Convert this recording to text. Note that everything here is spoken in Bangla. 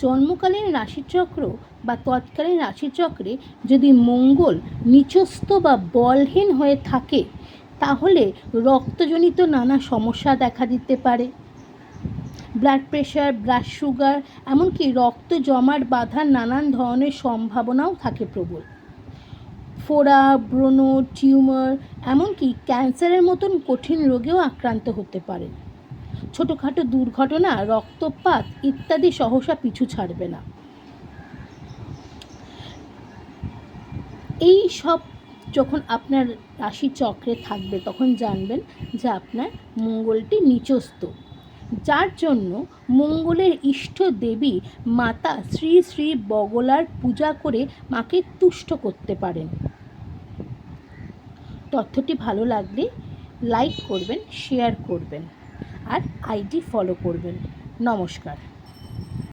জন্মকালীন রাশিচক্র বা তৎকালীন রাশিচক্রে যদি মঙ্গল নিচস্থ বা বলহীন হয়ে থাকে, তাহলে রক্তজনিত নানা সমস্যা দেখা দিতে পারে। ব্লাড প্রেশার ব্লাড সুগার, এমনকি রক্ত জমাট বাঁধার নানান ধরনের সম্ভাবনাও থাকে প্রবল। ফোড়া, ব্রণ, টিউমার, এমনকি ক্যান্সারের মতন কঠিন রোগেও আক্রান্ত হতে পারেন। ছোটোখাটো দুর্ঘটনা, রক্তপাত ইত্যাদি সহসা পিছু ছাড়বে না। এই সব যখন আপনার রাশি চক্রে থাকবে, তখন জানবেন যে আপনার মঙ্গলটি নিচস্থ। যার জন্য মঙ্গলের ইষ্ট দেবী মাতা শ্রী শ্রী বগলার পূজা করে মাকে তুষ্ট করতে পারেন। তথ্যটি ভালো লাগলে লাইক করবেন, শেয়ার করবেন। আর আইডি ফলো করবেন। নমস্কার।